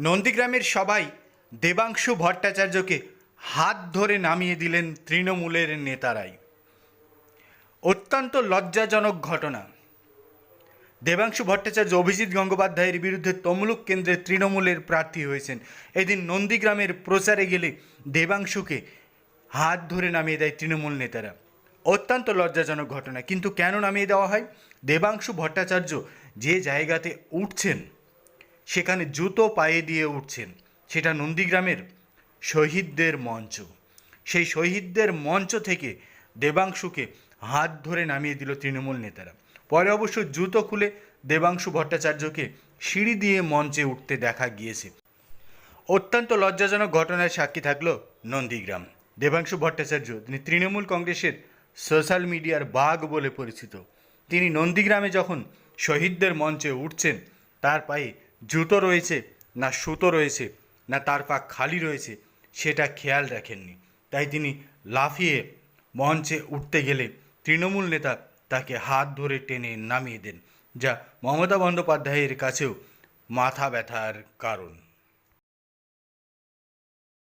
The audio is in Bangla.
নন্দীগ্রামের সবাই দেবাংশু ভট্টাচার্যকে হাত ধরে নামিয়ে দিলেন তৃণমূলের নেতারাই। অত্যন্ত লজ্জাজনক ঘটনা। দেবাংশু ভট্টাচার্য, অভিজিৎ গঙ্গোপাধ্যায়ের বিরুদ্ধে তমলুক কেন্দ্রে তৃণমূলের প্রার্থী হয়েছেন। এদিন নন্দীগ্রামের প্রচারে গেলে দেবাংশুকে হাত ধরে নামিয়ে দেয় তৃণমূল নেতারা। অত্যন্ত লজ্জাজনক ঘটনা। কিন্তু কেন নামিয়ে দেওয়া হয়? দেবাংশু ভট্টাচার্য যে জায়গাতে উঠছেন সেখানে জুতো পায়ে দিয়ে উঠছেন। সেটা নন্দীগ্রামের শহীদদের মঞ্চ। সেই শহীদদের মঞ্চ থেকে দেবাংশুকে হাত ধরে নামিয়ে দিল তৃণমূল নেতারা। পরে অবশ্য জুতো খুলে দেবাংশু ভট্টাচার্যকে সিঁড়ি দিয়ে মঞ্চে উঠতে দেখা গিয়েছে। অত্যন্ত লজ্জাজনক ঘটনার সাক্ষী থাকল নন্দীগ্রাম। দেবাংশু ভট্টাচার্য, তিনি তৃণমূল কংগ্রেসের সোশ্যাল মিডিয়ার বাঘ বলে পরিচিত। তিনি নন্দীগ্রামে যখন শহীদদের মঞ্চে উঠছেন, তার পায়ে জুতো রয়েছে, না সুতো রয়েছে, না তার পা খালি রয়েছে, সেটা খেয়াল রাখেননি। তাই তিনি লাফিয়ে মঞ্চে উঠতে গেলে তৃণমূল নেতা তাকে হাত ধরে টেনে নামিয়ে দেন, যা মমতা বন্দ্যোপাধ্যায়ের কাছেও মাথা ব্যথার কারণ।